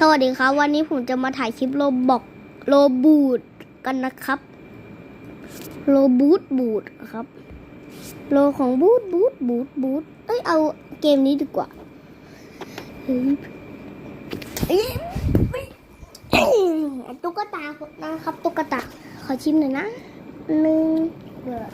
สวัสดีครับ วันนี้ผมจะมาถ่ายคลิปโรบอกโรบูดกันนะครับโรบูดบูดครับ โลของบูดบูดบูดบูดเอ้ยเอาเกมนี้ดีกว่าเฮ้ยเอ้ยเอ้ยตุ๊กตานะครับตุ๊กตาขอชิมหน่อยนะหนึ่งเออเ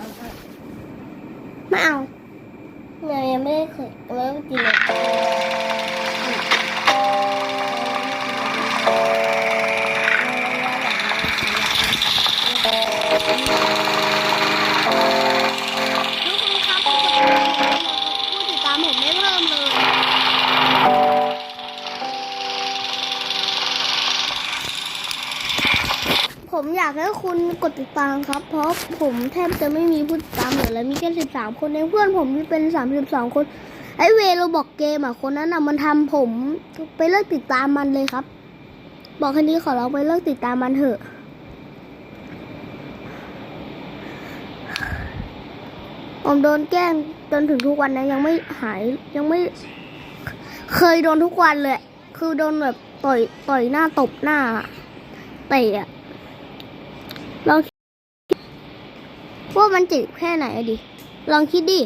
ทุกคนครับผู้ติดตามผมไม่เพิ่มเลยผมอยากให้คุณกดติดตามครับ เพราะผมแทบจะไม่มีผู้ติดตามเหลือแล้วมีแค่สิบสามคนเองเพื่อนผมมีเป็นสามสิบสองคน ไอเวโรบอกเกมอะคนนั้นอะมันทำผมไปเลิกติดตามมันเลยครับ บอกแค่นี้ขอร้องไปเลิกติดตามมันเถอะ ผมโดนแกล้งจนถึงทุกวันนะยังไม่หายยังไม่ เคยโดนทุกวันเลย คือโดนแบบต่อยต่อยหน้าตบหน้าเตะอะลองว่ามันเจ็บแค่ไหนอะดิ ลองคิดดิ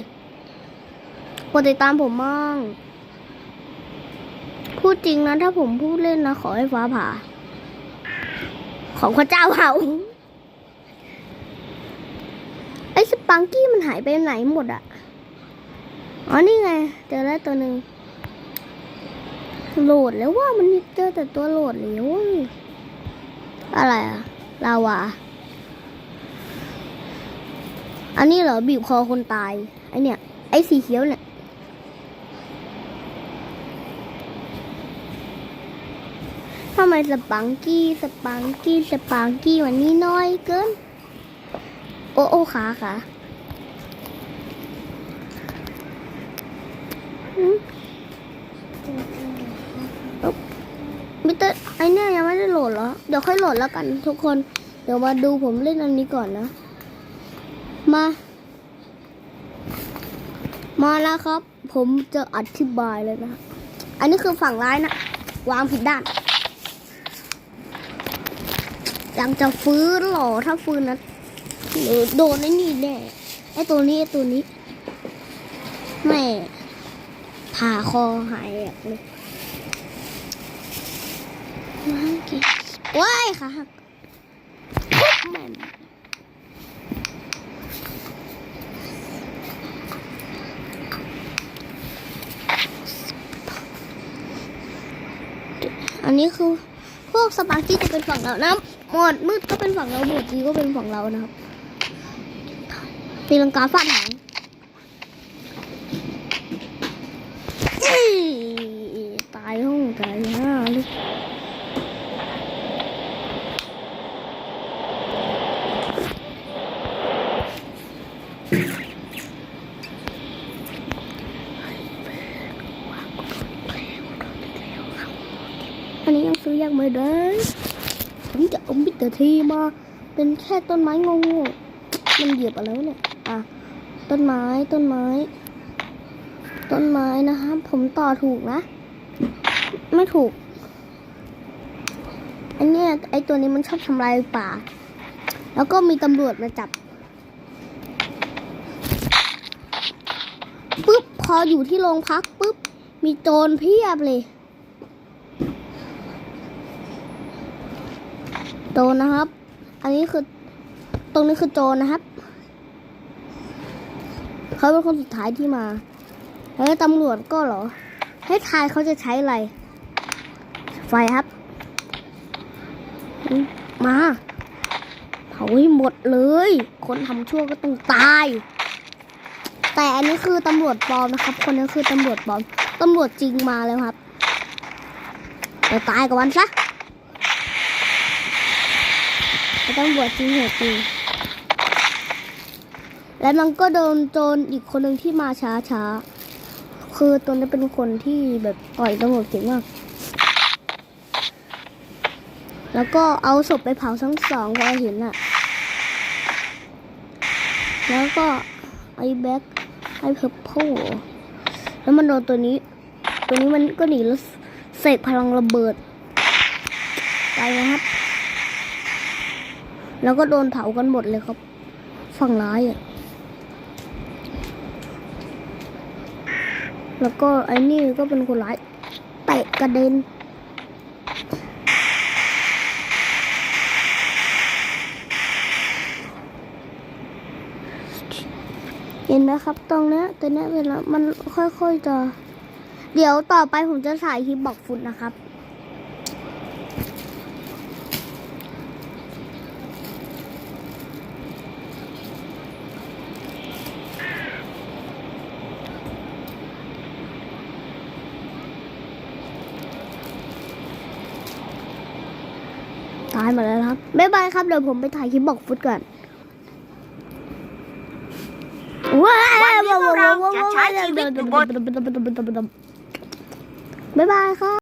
กดติดตามผมมั่งพูดจริงนะถ้าผมพูดเล่นนะขอให้ฟ้าผ่า ของพระเจ้าเผา ไอ้ส ปังกี้มันหายไปไหนหมดอะอ๋อนี่ไงเจอแล้วตัวหนึ่งโหลดแล้วว่ามันเจอแต่ตัวโหลดแล้วอะไรอะลาวาอันนี้เหรอบีบคอคนตายไอเนี่ยไอสีเขียวเนี่ยทำไมสปังกี้สปังกี้สปังกี้วันนี้น้อยเกิน โอ้โอ้ขาขา มมิเตอร์ไอเนี่ยยังไม่ได้โหลดเหรอ เดี๋ยวค่อยโหลดแล้วกันทุกคน เดี๋ยวมาดูผมเล่นอันนี้ก่อนนะ มา มาแล้วครับ ผมจะอธิบายเลยนะ อันนี้คือฝั่งร้ายนะ วางผิดด้าน ยังจะฟื้นหรอถ้าฟื้นนะโดนไอ้นี่แน่ไอ้ตัวนี้ไอ้ตัวนี้แม่ ผ่าคอหายแบบเลยว้ายกิว้ายขาหักแม่นอันนี้คือพวกสปาร์กี้จะเป็นฝั่งเรานะหมดมืดก็เป็นฝั่งเราหมดจีก็เป็นฝั่งเรานะครับตีลังกาฟาดหางอี้ตายห้องตายหน้าเลยอันนี้ยังซื้อยัง ไม่ได้ ผมจะเอามิเตอร์ทีมา เป็นแค่ต้นไม้งงมันเหยียบอะไรเนี่ย อะ ต้นไม้ ต้นไม้ ต้นไม้นะครับ ผมต่อถูกนะ ไม่ถูก อันเนี้ยไอตัวนี้มันชอบทำลายป่า แล้วก็มีตำรวจมาจับปุ๊บ พออยู่ที่โรงพักปุ๊บ มีโจรเพียบเลย โจนะครับ อันนี้คือตรงนี้คือโจนะครับ เขาเป็นคนสุดท้ายที่มาแล้วตำรวจก็เหรอ ให้ทายเขาจะใช้อะไร ไฟครับมมาเผาให้หมดเลย คนทำชั่วก็ต้องตาย แต่อันนี้คือตำรวจปลอมนะครับ คนนี้คือตำรวจปลอมตำรวจจริงมาแล้วครับไปตายกับมันซะ จะต้องบวชจริงเหตุจริงแล้วมันก็โดนโจรอีกคนหนึ่งที่มาช้าช้าคือตัวนี้เป็นคนที่แบบต่อยตำรวจเก่งมาก แล้วก็เอาศพไปเผาทั้งสองก็เห็นอะแล้วก็ไอ้แบ็คไอ้เพอร์โพแล้วมันโดนตัวนี้ ตัวนี้มันก็หนีแล้วเสกพลังระเบิด ไปนะครับ แล้วก็โดนเผากันหมดเลยครับ ฝั่งร้ายอะ แล้วก็ไอ้นี่ก็เป็นคนร้ายเตะกระเด็น เห็นไหมครับตรงเนี้ยตรงเนี้ยเวลามันค่อยๆจะ เดี๋ยวต่อไปผมจะถ่ายคลิปบอกฟุตนะครับายหมดแล้วครับบ๊ายบายครับเดี๋ยวผมไปถ่ายคลิปบอกฟุตก่อนว้าววันนี้พวกเราจะใช้ชีวิตอยู่บนบ๊ายบายครับ